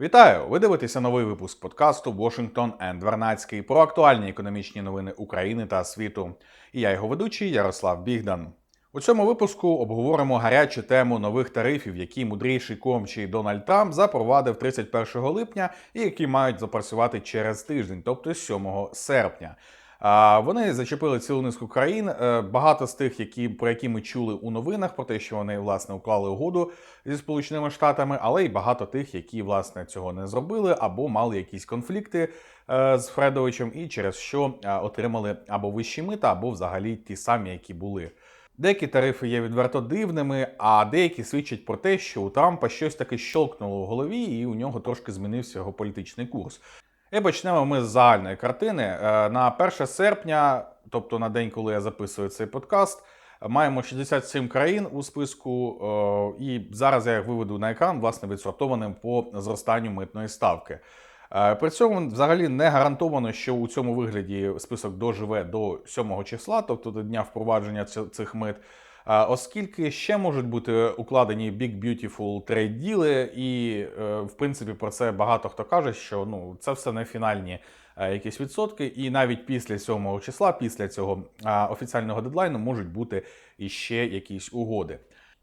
Вітаю! Ви дивитеся новий випуск подкасту Washington and Вернацький про актуальні економічні новини України та світу. І я його ведучий Ярослав Бігдан. У цьому випуску обговоримо гарячу тему нових тарифів, які мудріший комчий Дональд Трамп запровадив 31 липня і які мають запрацювати через тиждень, тобто 7 серпня. Вони зачепили цілу низку країн. Е, Багато з тих, які про які ми чули у новинах, про те, що вони власне уклали угоду зі Сполученими Штатами, але й багато тих, які власне цього не зробили, або мали якісь конфлікти е, з Фредовичем, і через що е, отримали або вищі мита, або взагалі ті самі, які були. Деякі тарифи є відверто дивними, а деякі свідчать про те, що у Трампа щось таки щолкнуло в голові, і у нього трошки змінився його політичний курс. І почнемо ми з загальної картини. Е, На 1 серпня, тобто на день, коли я записую цей подкаст, маємо 67 країн у списку, е, і зараз я їх виведу на екран, власне, відсортованим по зростанню митної ставки. Е, При цьому взагалі не гарантовано, що у цьому вигляді список доживе до 7 числа, тобто до дня впровадження цих мит. Оскільки ще можуть бути укладені Big Beautiful Trade діли, і е, в принципі про це багато хто каже, що ну це все не фінальні е, якісь відсотки, і навіть після 7 числа, після цього офіціального дедлайну, можуть бути іще якісь угоди.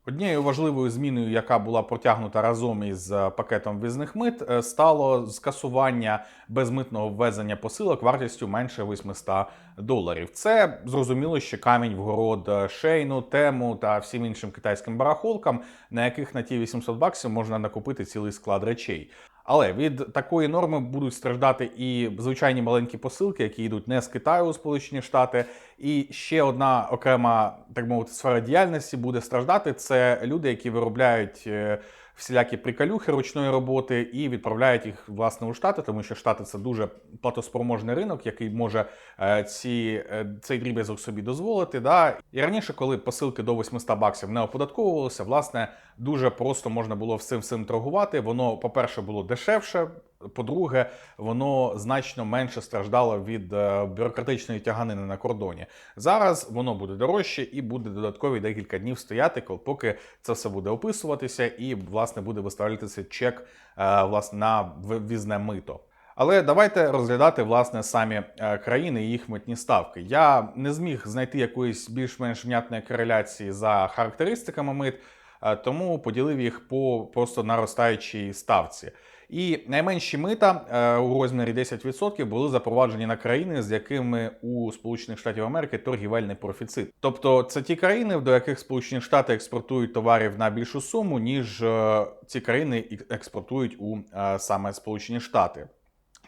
Однією важливою зміною, яка була протягнута разом із е, пакетом візних мит, е, стало скасування безмитного ввезення посилок вартістю менше 800 доларів. Це зрозуміло, що камінь в город е, Шейну, Тему та всім іншим китайським барахолкам, на яких на ті 800 баксів можна накупити цілий склад речей. Але від такої норми будуть страждати і звичайні маленькі посилки, які йдуть не з Китаю у Сполучені Штати. І ще одна окрема, так мовити, сфера діяльності буде страждати. Це люди, які виробляють е, всілякі приколюхи ручної роботи і відправляють їх власне у штати, тому що штати це дуже платоспроможний ринок, який може е, ці, е, цей дріб'язок собі дозволити. Да? І раніше, коли посилки до 800 баксів не оподатковувалися, власне, дуже просто можна було всім всім торгувати. Воно, по-перше, було дешевше. По-друге, воно значно менше страждало від е, бюрократичної тяганини на кордоні. Зараз воно буде дорожче і буде додаткові декілька днів стояти, поки це все буде описуватися, і власне буде виставлятися чек е, власне на в- ввізне мито. Але давайте розглядати власне самі е, країни і їх митні ставки. Я не зміг знайти якоїсь більш-менш внятної кореляції за характеристиками мит, тому поділив їх по просто наростаючій ставці. І найменші мита е, у розмірі 10% були запроваджені на країни, з якими у Сполучених Штатів Америки торгівельний профіцит. Тобто це ті країни, до яких Сполучені Штати експортують товарів на більшу суму, ніж е, ці країни експортують у е, саме Сполучені Штати.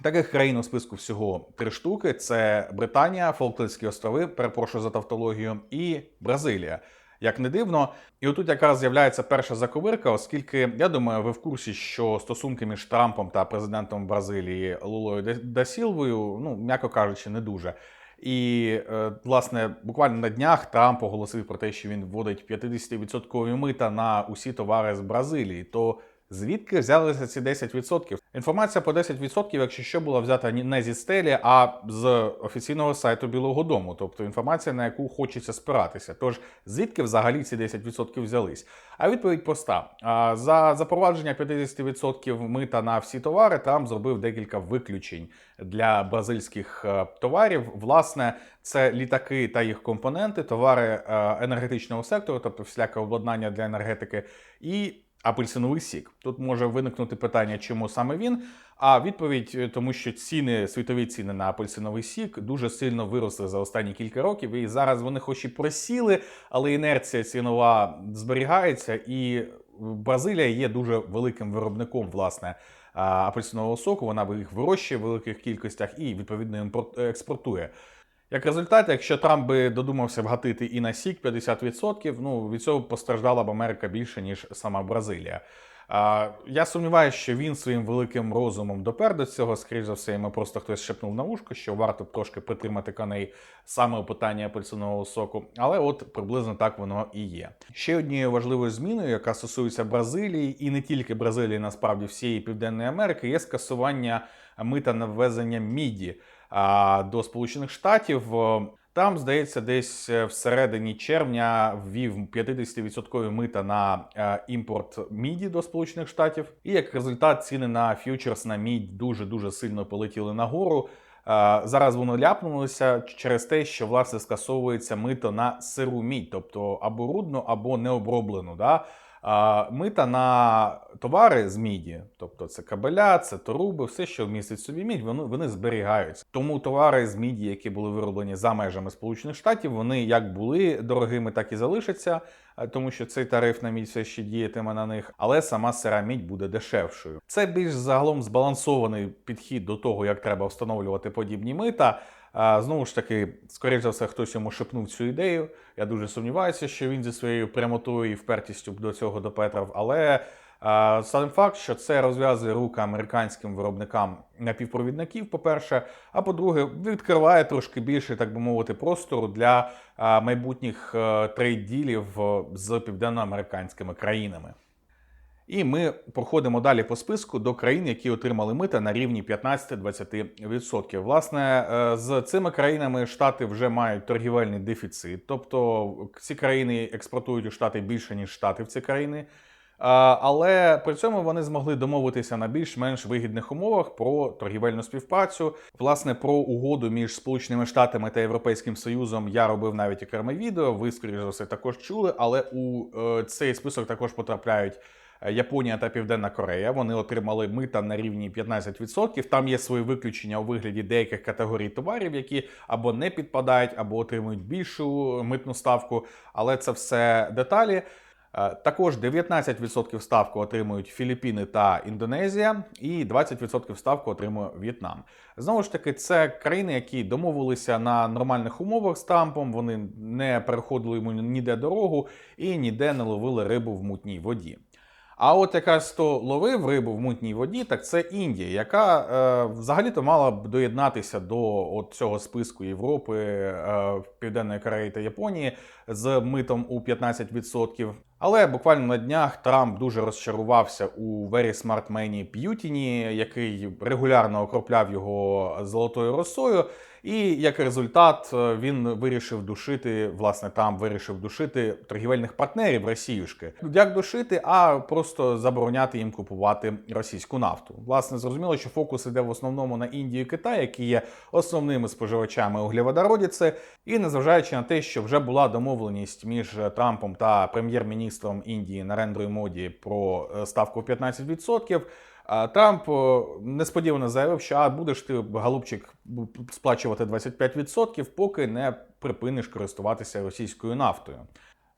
Таких країн у списку всього три штуки: це Британія, Фолклендські острови, перепрошую за тавтологію, і Бразилія. Як не дивно, і отут якраз з'являється перша заковирка, оскільки я думаю, ви в курсі, що стосунки між Трампом та президентом Бразилії Лулою Де- да ну м'яко кажучи, не дуже. І е, власне буквально на днях Трамп оголосив про те, що він вводить 50% мита на усі товари з Бразилії. То звідки взялися ці 10%? Інформація по 10%, якщо що, була взята не зі стелі, а з офіційного сайту Білого Дому, тобто інформація, на яку хочеться спиратися. Тож звідки взагалі ці 10% взялись? А відповідь проста: за запровадження 50% мита на всі товари Трамп зробив декілька виключень для бразильських е, товарів. Власне, це літаки та їх компоненти, товари е, енергетичного сектору, тобто всіляке обладнання для енергетики, і апельсиновий сік. Тут може виникнути питання, чому саме він. А відповідь, е, тому що ціни, світові ціни на апельсиновий сік дуже сильно виросли за останні кілька років, і зараз вони хоч і просіли, але інерція цінова зберігається, і Бразилія є дуже великим виробником власне апельсинового соку. Вона їх вирощує в великих кількостях і відповідно імпорт- експортує. Як результат, якщо Трамп би додумався вгатити і на сік 50%, ну від цього постраждала б Америка більше ніж сама Бразилія. А, я сумніваюся, що він своїм великим розумом допер до цього. Скоріше за все, йому просто хтось шепнув на вушко, що варто б трошки притримати коней саме у питанні апельсинового соку. Але от приблизно так воно і є. Ще однією важливою зміною, яка стосується Бразилії, і не тільки Бразилії, насправді всієї Південної Америки, є скасування мита на ввезення міді до Сполучених Штатів. Е, Там, здається, десь е, всередині червня ввів 50% мита на е, імпорт міді до Сполучених Штатів. І як результат ціни на ф'ючерс на мідь дуже дуже сильно полетіли нагору. Зараз воно ляпнулося через те, що власне скасовується мито на сиру мідь, тобто або рудну, або необроблену. Да? Мита на товари з міді, тобто це кабеля, це торуби, все, що містить собі мідь, вони, вони зберігаються. Тому товари з міді, які були вироблені за межами Сполучених Штатів, вони як були дорогими, так і залишаться, тому що цей тариф на мідь все ще діятиме на них, але сама сира мідь буде дешевшою. Це більш загалом збалансований підхід до того, як треба встановлювати подібні мита. Знову ж таки, скоріш за все, хтось йому шепнув цю ідею. Я дуже сумніваюся, що він зі своєю прямотою і впертістю до цього допетрав. Але сам факт, що це розв'язує руки американським виробникам напівпровідників, по-перше, а по-друге, відкриває трошки більше, так би мовити, простору для майбутніх а, трейд-ділів е, з південноамериканськими країнами. І ми проходимо далі по списку до країн, які отримали мита на рівні 15-20%. Власне, е, з цими країнами штати вже мають торгівельний дефіцит, тобто ці країни експортують у штати більше ніж штати в ці країни. Але при цьому вони змогли домовитися на більш-менш вигідних умовах про торгівельну співпрацю. Власне, про угоду між Сполученими Штатами та Європейським Союзом я робив навіть окреме відео. Ви, скоріш за все, також чули, але у е, цей список також потрапляють. Е, Японія та Південна Корея вони отримали мита на рівні 15%. Там є свої виключення у вигляді деяких категорій товарів, які або не підпадають, або отримують більшу митну ставку. Але це все деталі. Е, Також 19% ставку отримують Філіппіни та Індонезія, і 20% ставку отримує В'єтнам. Знову ж таки, це країни, які домовилися на нормальних умовах з Трампом. Вони не переходили йому ніде дорогу і ніде не ловили рибу в мутній воді. А от якраз хто ловив рибу в мутній воді, так це Індія, яка е, взагалі-то мала б доєднатися до от цього списку Європи, е, Південної Кореї та Японії з митом у 15%. Але буквально на днях Трамп дуже розчарувався у Smart Money П'ютіні, який регулярно окропляв його золотою росою. І як результат е, він вирішив душити, власне, там вирішив душити торгівельних партнерів Росіюшки. Як душити, а просто забороняти їм купувати російську нафту. Власне, зрозуміло, що фокус іде в основному на Індію і Китай, які є основними споживачами углеводородиці. І незважаючи на те, що вже була домовленість між Трампом та прем'єр-міністром Індії Нарендрою Моді про е, ставку в 15%. А Трамп несподівано заявив, що а будеш ти, голубчик, сплачувати 25%, поки не припиниш користуватися російською нафтою.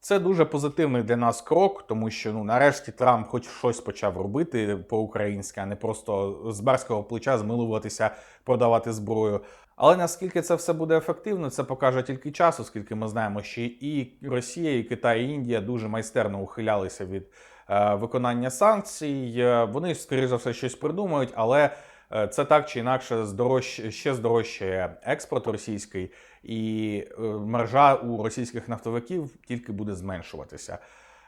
Це дуже позитивний для нас крок, тому що ну нарешті Трамп хоч щось почав робити по-українськи, а не просто з барського плеча змилуватися, продавати зброю. Але наскільки це все буде ефективно, це покаже тільки час, оскільки ми знаємо, що і Росія, і Китай, і Індія дуже майстерно ухилялися від виконання санкцій. Е, Вони, скоріше за все, щось придумають, але е, це так чи інакше здорож... ще здорожчає експорт російський, і е, маржа у російських нафтовиків тільки буде зменшуватися.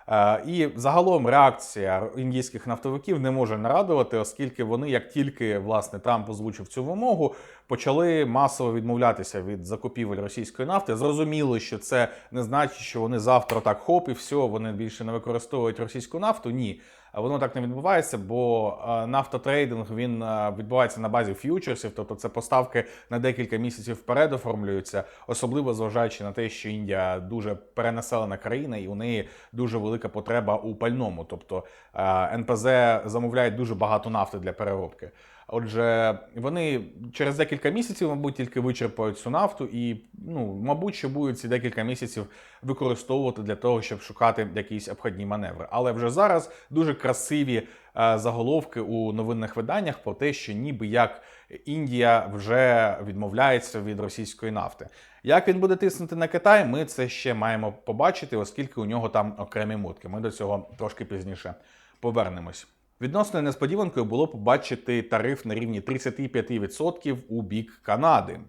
Е, І загалом реакція індійських нафтовиків не може нарадувати, оскільки вони, як тільки власне Трамп озвучив цю вимогу, почали масово відмовлятися від закупівель російської нафти. Зрозуміли, що це не значить, що вони завтра так хоп і все, вони більше не використовують російську нафту. Ні. Воно так не відбувається, бо е, нафтотрейдинг він е, відбувається на базі ф'ючерсів, тобто це поставки на декілька місяців вперед оформлюються, особливо зважаючи на те, що Індія дуже перенаселена країна і у неї дуже велика потреба у пальному. Тобто е, НПЗ замовляють дуже багато нафти для переробки. Отже, вони через декілька місяців, мабуть, тільки вичерпають цю нафту, і ну, мабуть, що будуть ці декілька місяців використовувати для того, щоб шукати якісь обходні маневри. Але вже зараз дуже красиві е, заголовки у новинних виданнях про те, що ніби як Індія вже відмовляється від російської нафти. Як він буде тиснути на Китай, ми це ще маємо побачити, оскільки у нього там окремі мутки. Ми до цього трошки пізніше повернемось. Відносною несподіванкою було побачити тариф на рівні 35% у бік Канади.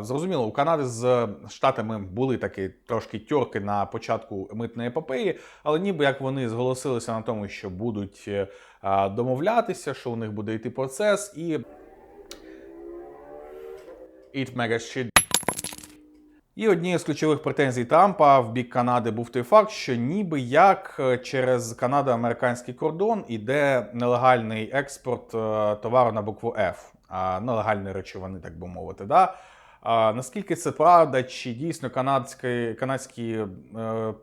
Зрозуміло, у Канади з штатами були такі трошки тьорки на початку митної епопеї, але ніби як вони зголосилися на тому, що будуть е, домовлятися, що у них буде йти процес, і Eat mega shit. І однією з ключових претензій Трампа в бік Канади був той факт, що ніби як е, через канадо-американський кордон іде нелегальний експорт е, товару на букву F, а нелегальної речовини, так би мовити. Да? Наскільки це правда, чи дійсно канадські, канадські е,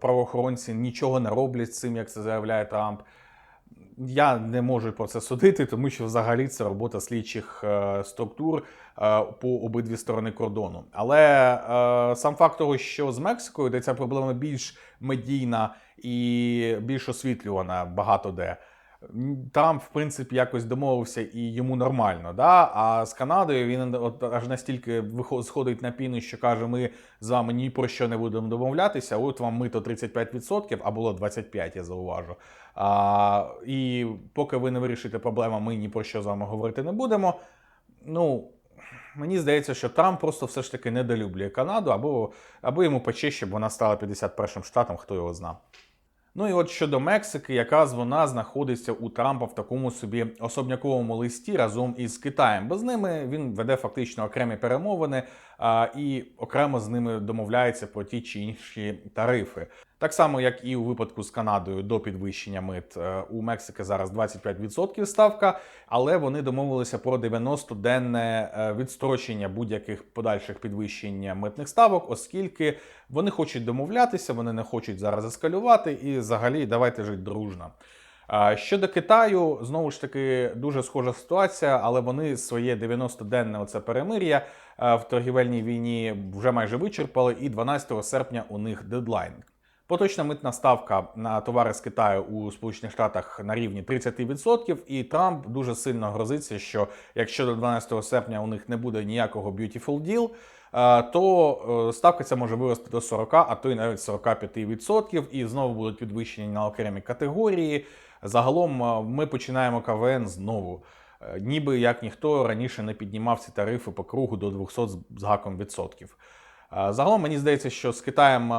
правоохоронці нічого не роблять з цим, як це заявляє Трамп? Я не можу про це судити, тому що взагалі це робота слідчих е, структур е, по обидві сторони кордону. Але е, сам факт того, що з Мексикою, де ця проблема більш медійна і більш освітлювана багато де. М, Трамп, в принципі, якось домовився і йому нормально. Да? А з Канадою він от аж настільки сходить на піну, що каже: ми з вами ні про що не будемо домовлятися. От вам мито 35%, а було 25%, я зауважу. А, і поки ви не вирішите проблему, ми ні про що з вами говорити не будемо. Ну, мені здається, що Трамп просто все ж таки недолюблює Канаду, або, або йому пече, щоб вона стала 51-м штатом, хто його зна. Ну і от щодо Мексики, якраз вона знаходиться у Трампа в такому собі особняковому листі разом із Китаєм. Бо з ними він веде фактично окремі перемовини і окремо з ними домовляється про ті чи інші тарифи. Так само, як і у випадку з Канадою до підвищення мит е, у Мексики зараз 25% ставка, але вони домовилися про 90-денне е, відстрочення будь-яких подальших підвищень митних ставок, оскільки вони хочуть домовлятися, вони не хочуть зараз ескалювати і взагалі давайте жити дружно. Щодо Китаю, знову ж таки дуже схожа ситуація, але вони своє 90-денне оце перемир'я в торгівельній війні вже майже вичерпали, і 12 серпня у них дедлайн. Поточна митна ставка на товари з Китаю у Сполучених Штатах на рівні 30%, і Трамп дуже сильно грозиться, що якщо до 12 серпня у них не буде ніякого beautiful deal, то е, ставка ця може вирости до 40, а то й навіть 45%, і знову будуть підвищені на окремі категорії. Загалом е, ми починаємо КВН знову. Е, Ніби як ніхто раніше не піднімав ці тарифи по кругу до 200 з- з гаком відсотків. Загалом мені здається, що з Китаєм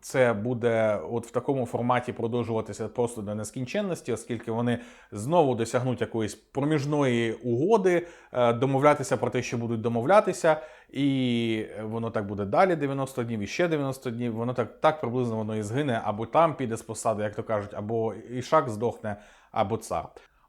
це буде от в такому форматі продовжуватися просто до нескінченності, оскільки вони знову досягнуть якоїсь проміжної угоди, е, домовлятися про те, що будуть домовлятися, і воно так буде далі 90 днів, і ще 90 днів. Воно так, так приблизно воно і згине, або там піде з посади, як то кажуть, або Ішак здохне, або цар.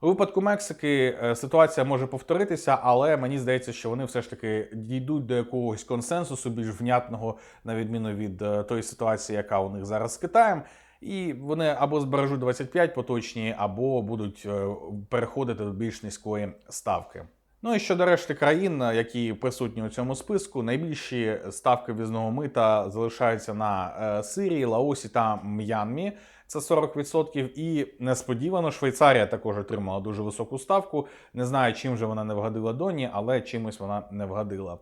У випадку Мексики е, ситуація може повторитися, але мені здається, що вони все ж таки дійдуть до якогось консенсусу більш внятного, на відміну від е, тої ситуації, яка у них зараз з Китаєм. І вони або збережуть 25 поточні, або будуть е, переходити до більш низької ставки. Ну і щодо решти країн, які присутні у цьому списку, найбільші ставки в'їзного мита залишаються на Сирії, Лаосі та М'янмі. Це 40%. І несподівано Швейцарія також отримала дуже високу ставку. Не знаю, чим же вона не вгадила Доні, але чимось вона не вгадила.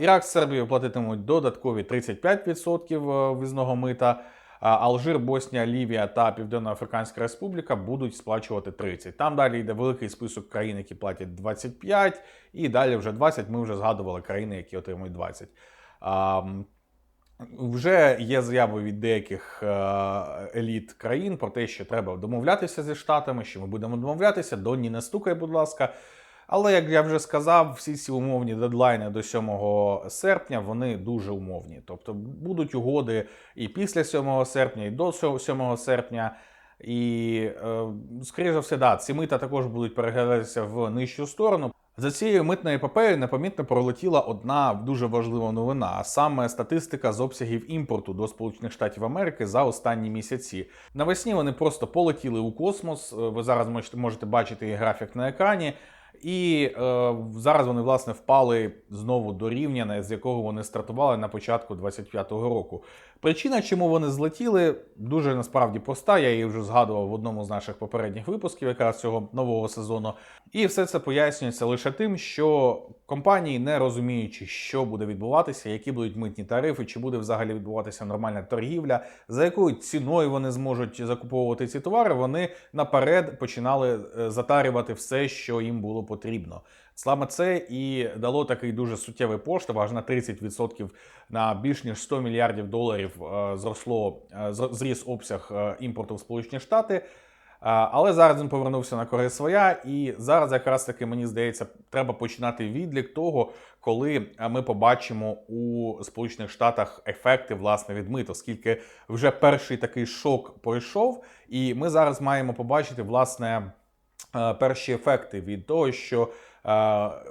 Ірак з Сербією платитимуть додаткові 35% в'їзного мита. А Алжир, Боснія, Лівія та Південно-Африканська Республіка будуть сплачувати 30. Там далі йде великий список країн, які платять 25, і далі вже 20. Ми вже згадували країни, які отримують 20. Вже є заяви від деяких е, еліт країн про те, що треба домовлятися зі штатами, що ми будемо домовлятися. Донні не стукай, будь ласка. Але як я вже сказав, всі ці умовні дедлайни до 7 серпня вони дуже умовні. Тобто будуть угоди і після 7 серпня, і до 7 серпня. І, е, скоріше за все, да, ці мита також будуть переглядатися в нижчу сторону. За цією митною епопеєю непомітно пролетіла одна дуже важлива новина, а саме статистика з обсягів імпорту до Сполучених Штатів Америки за останні місяці. Навесні вони просто полетіли у космос. Е, Ви зараз можете, бачити графік на екрані. І е, зараз вони власне впали знову до рівня, з якого вони стартували на початку 25-го року. Причина, чому вони злетіли, дуже насправді проста. Я її вже згадував в одному з наших попередніх випусків, якраз цього нового сезону. І все це пояснюється лише тим, що компанії, не розуміючи, що буде відбуватися, які будуть митні тарифи, чи буде взагалі відбуватися нормальна торгівля, за якою ціною вони зможуть закуповувати ці товари, вони наперед починали е, затарювати все, що їм було потрібно. Саме це і дало такий дуже суттєвий поштовх, аж на 30% на більш ніж 100 мільярдів доларів е, зросло е, зріс обсяг імпорту в Сполучені Штати. Але зараз він повернувся на кори своя, і зараз якраз таки мені здається, треба починати відлік того, коли ми побачимо у Сполучених Штатах ефекти власне від мит, оскільки вже перший такий шок пройшов, і ми зараз маємо побачити власне перші ефекти від того, що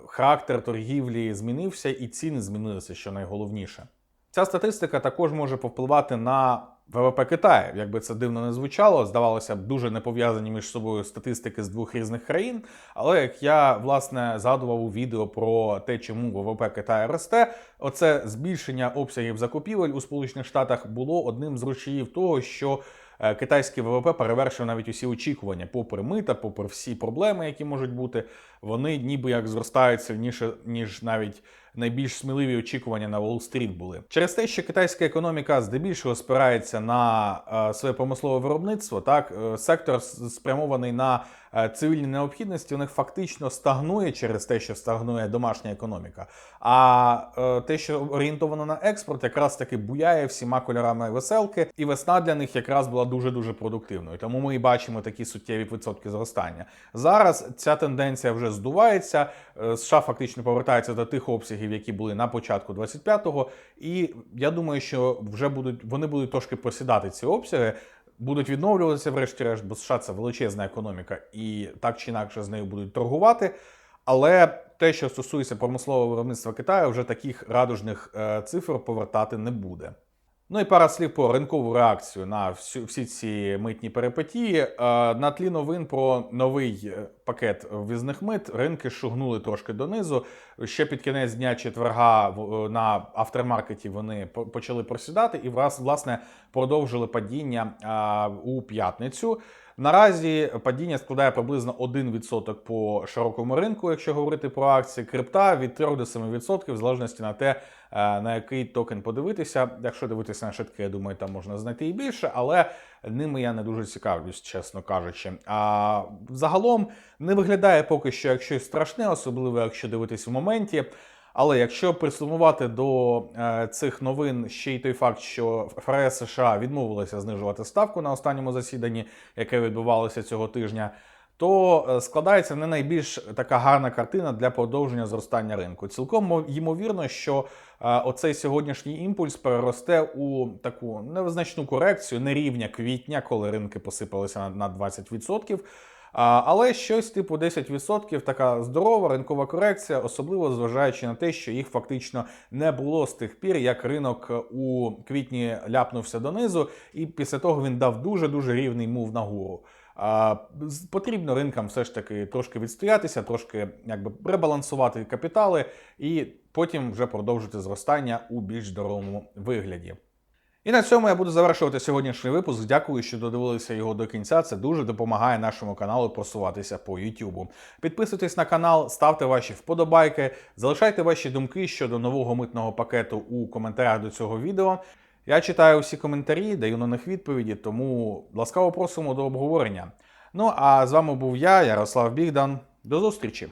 характер торгівлі змінився, і ціни змінилися, що найголовніше. Ця статистика також може повпливати на ВВП Китаю. Якби це дивно не звучало, здавалося б, дуже не пов'язані між собою статистики з двох різних країн. Але як я власне згадував у відео про те, чому ВВП Китаю росте, оце збільшення обсягів закупівель у Сполучених Штатах було одним з рушіїв того, що е, китайський ВВП перевершив навіть усі очікування, попри мита, попри всі проблеми, які можуть бути, вони ніби як зростають сильніше, ніж навіть найбільш сміливі очікування на Уолл-стріт були. Через те, що китайська економіка здебільшого спирається на е, своє промислове виробництво, так е, сектор спрямований на е, цивільні необхідності, у них фактично стагнує через те, що стагнує домашня економіка. А те, що орієнтовано на експорт, якраз таки буяє всіма кольорами веселки, і весна для них якраз була дуже дуже продуктивною. Тому ми і бачимо такі суттєві відсотки зростання. Зараз ця тенденція вже здувається. США фактично повертаються до тих обсягів, які були на початку 25-го. І я думаю, що вже будуть вони будуть трошки посідати ці обсяги. Будуть відновлюватися, врешті-решт, бо США це величезна економіка, і так чи інакше з нею будуть торгувати. Але те, що стосується промислового виробництва Китаю, вже таких радужних е, цифр повертати не буде. Ну і пара слів про ринкову реакцію на всю, всі ці митні перипетії. Е, на тлі новин про новий е, пакет ввізних мит ринки шугнули трошки донизу. Ще під кінець дня четверга е, на автормаркеті вони почали просідати і враз- власне продовжили падіння у п'ятницю. Наразі падіння складає приблизно 1% по широкому ринку, якщо говорити про акції. Крипта від 3 до 7%, в залежності на те, на який токен подивитися. Якщо дивитися на шитки, я думаю, там можна знайти і більше, але ними я не дуже цікавлюсь, чесно кажучи. А загалом не виглядає поки що як щось страшне, особливо якщо дивитись в моменті. Але якщо присумувати до е, цих новин ще й той факт, що ФРС США відмовилися знижувати ставку на останньому засіданні, яке відбувалося цього тижня, то е, складається не найбільш така гарна картина для продовження зростання ринку. Цілком ймовірно, що е, оцей сьогоднішній імпульс переросте у таку незначну корекцію не рівня квітня, коли ринки посипалися на, на 20%. Але щось типу 10% така здорова ринкова корекція, особливо зважаючи на те, що їх фактично не було з тих пір, як ринок у квітні ляпнувся донизу, і після того він дав дуже дуже рівний мув нагору. Потрібно ринкам все ж таки трошки відстоятися, трошки якби ребалансувати капітали, і потім вже продовжити зростання у більш здоровому вигляді. І на цьому я буду завершувати сьогоднішній випуск. Дякую, що додивилися його до кінця. Це дуже допомагає нашому каналу просуватися по YouTube. Підписуйтесь на канал, ставте ваші вподобайки, залишайте ваші думки щодо нового митного пакету у коментарях до цього відео. Я читаю всі коментарі, даю на них відповіді, тому ласкаво просимо до обговорення. Ну а з вами був я, Ярослав Бігдан. До зустрічі!